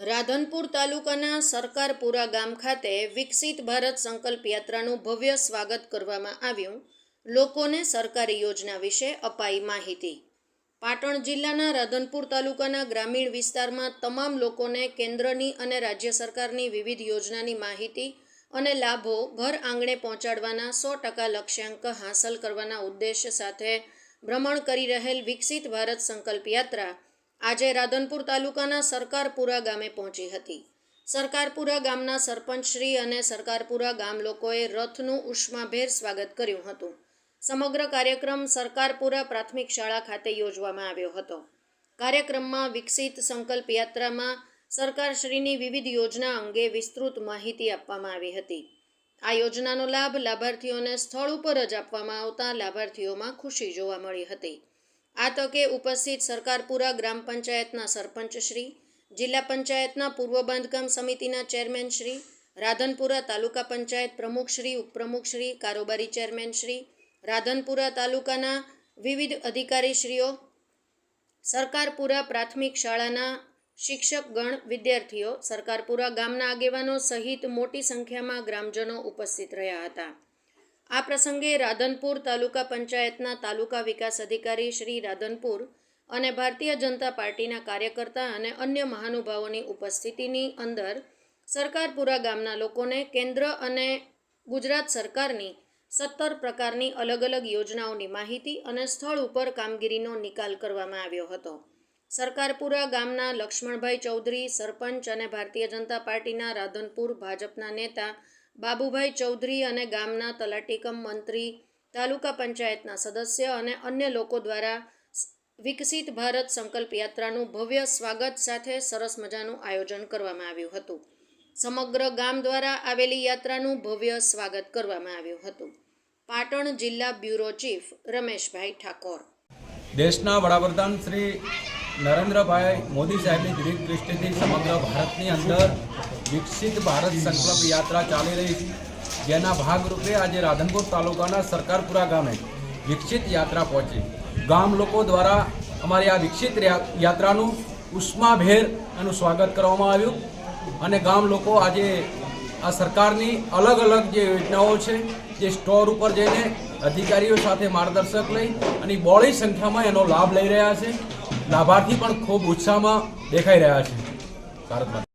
રાધનપુર તાલુકાના સરકારપુરા ગામ ખાતે વિકસિત ભારત સંકલ્પ યાત્રાનું ભવ્ય સ્વાગત કરવામાં આવ્યું. લોકોને સરકારી યોજના વિશે અપાઈ માહિતી. પાટણ જિલ્લાના રાધનપુર તાલુકાના ગ્રામીણ વિસ્તારમાં તમામ લોકોને કેન્દ્રની અને રાજ્ય સરકારની વિવિધ યોજનાની માહિતી અને લાભો ઘર આંગણે પહોંચાડવાના સો ટકા લક્ષ્યાંક હાંસલ કરવાના ઉદ્દેશ્ય સાથે ભ્રમણ કરી રહેલ વિકસિત ભારત સંકલ્પ યાત્રા આજે રાધનપુર તાલુકાના સરકારપુરા ગામે પહોંચી હતી. સરકારપુરા ગામના સરપંચશ્રી અને સરકારપુરા ગામ લોકોએ રથનું ઉષ્માભેર સ્વાગત કર્યું હતું. સમગ્ર કાર્યક્રમ સરકારપુરા પ્રાથમિક શાળા ખાતે યોજવામાં આવ્યો હતો. કાર્યક્રમમાં વિકસિત સંકલ્પ યાત્રામાં સરકારશ્રીની વિવિધ યોજના અંગે વિસ્તૃત માહિતી આપવામાં આવી હતી. આ યોજનાનો લાભ લાભાર્થીઓને સ્થળ ઉપર જ આપવામાં આવતા લાભાર્થીઓમાં ખુશી જોવા મળી હતી. આ તકે ઉપસ્થિત સરકારપુરા ગ્રામ પંચાયતના સરપંચશ્રી જિલ્લા પંચાયતના પૂર્વ બાંધકામ સમિતિના ચેરમેનશ્રી રાધનપુરા તાલુકા પંચાયત પ્રમુખશ્રી ઉપપ્રમુખશ્રી કારોબારી ચેરમેનશ્રી રાધનપુરા તાલુકાના વિવિધ અધિકારીશ્રીઓ, સરકારપુરા પ્રાથમિક શાળાના શિક્ષકગણ વિદ્યાર્થીઓ, સરકારપુરા ગામના આગેવાનો સહિત મોટી સંખ્યામાં ગ્રામજનો ઉપસ્થિત રહ્યા હતા. આ પ્રસંગે રાધનપુર તાલુકા પંચાયતના તાલુકા વિકાસ અધિકારી શ્રી રાધનપુર અને ભારતીય જનતા પાર્ટીના કાર્યકર્તા અને અન્ય મહાનુભાવોની ઉપસ્થિતિની અંદર સરકારપુરા ગામના લોકોને કેન્દ્ર અને ગુજરાત સરકારની સત્તર પ્રકારની અલગ અલગ યોજનાઓની માહિતી અને સ્થળ ઉપર કામગીરીનો નિકાલ કરવામાં આવ્યો હતો. સરકારપુરા ગામના લક્ષ્મણભાઈ ચૌધરી, સરપંચ અને ભારતીય જનતા પાર્ટીના રાધનપુર ભાજપના નેતા બાબુભાઈ ચૌધરી અને ગામના તલાટીકમ મંત્રી, તાલુકા પંચાયતના સદસ્ય અને અન્ય લોકો દ્વારા વિકસિત ભારત સંકલ્પ યાત્રાનું ભવ્ય સ્વાગત સાથે સરસ મજાનું આયોજન કરવામાં આવ્યું હતું. સમગ્ર ગામ દ્વારા આવેલી યાત્રાનું ભવ્ય સ્વાગત કરવામાં આવ્યું હતું. પાટણ જિલ્લા બ્યુરો ચીફ રમેશભાઈ ઠાકોર. દેશના વડાપ્રધાન શ્રી નરેન્દ્રભાઈ મોદી સાહેબની દીર્ઘ દૃષ્ટિથી સમગ્ર ભારતની અંદર વિકસિત ભારત સંકલ્પ યાત્રા ચાલી રહી છે. જેના ભાગરૂપે આજે રાધનપુર તાલુકાના સરકારપુરા ગામે વિકસિત યાત્રા પહોંચી. ગામ લોકો દ્વારા અમારી આ વિકસિત યાત્રાનું ઉષ્માભેર એનું સ્વાગત કરવામાં આવ્યું. અને ગામ લોકો આજે આ સરકારની અલગ અલગ જે યોજનાઓ છે, જે સ્ટોર ઉપર જઈને અધિકારીઓ સાથે માર્ગદર્શક લઈ અને બોળી સંખ્યામાં એનો લાભ લઈ રહ્યા છે. લાભાર્થી પણ ખૂબ ઉત્સાહમાં દેખાઈ રહ્યા છે. ભારતમાં